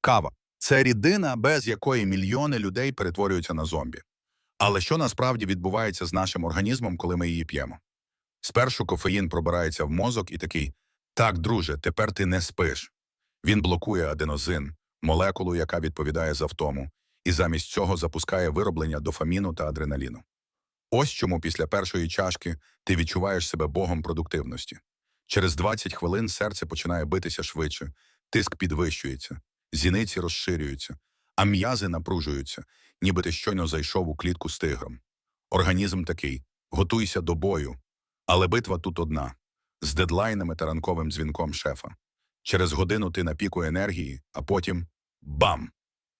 Кава це рідина, без якої мільйони людей перетворюються на зомбі. Але що насправді відбувається з нашим організмом, коли ми її п'ємо? Спершу кофеїн пробирається в мозок і такий: так, друже, тепер ти не спиш. Він блокує аденозин, молекулу, яка відповідає за втому, і замість цього запускає вироблення дофаміну та адреналіну. Ось чому після першої чашки ти відчуваєш себе богом продуктивності. Через 20 хвилин серце починає битися швидше, тиск підвищується, зіниці розширюються, а м'язи напружуються, ніби ти щойно зайшов у клітку з тигром. Організм такий готуйся до бою. Але битва тут одна з дедлайнами та ранковим дзвінком шефа. Через годину ти на піку енергії, а потім бам!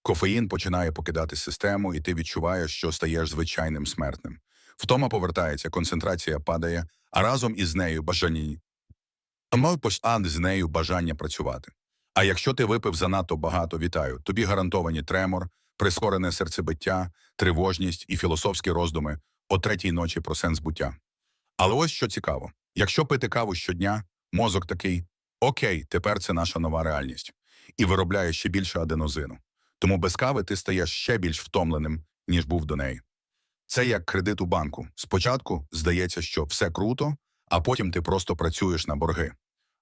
Кофеїн починає покидати систему, і ти відчуваєш, що стаєш звичайним смертним. Втома повертається, концентрація падає, а разом із нею бажання посад з нею бажання працювати. А якщо ти випив занадто багато, вітаю, тобі гарантовані тремор, прискорене серцебиття, тривожність і філософські роздуми о третій ночі про сенс буття. Але ось що цікаво: якщо пити каву щодня, мозок такий окей, тепер це наша нова реальність, і виробляє ще більше аденозину. Тому без кави ти стаєш ще більш втомленим, ніж був до неї. Це як кредит у банку. Спочатку здається, що все круто, а потім ти просто працюєш на борги.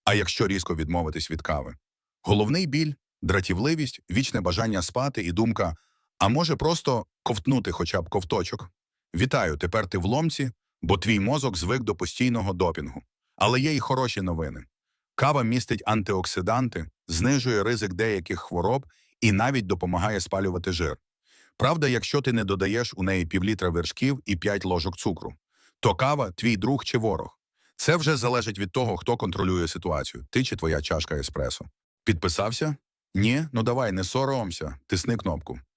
А якщо різко відмовитись від кави? Головний біль, дратівливість, вічне бажання спати і думка, а може просто ковтнути хоча б ковточок. Вітаю, тепер ти в ломці, бо твій мозок звик до постійного допінгу. Але є й хороші новини. Кава містить антиоксиданти, знижує ризик деяких хвороб і навіть допомагає спалювати жир. Правда, якщо ти не додаєш у неї півлітра вершків і 5 ложок цукру, то кава твій друг чи ворог. Це вже залежить від того, хто контролює ситуацію, ти чи твоя чашка еспресо. Підписався? Ні? Ну давай, не соромся, тисни кнопку.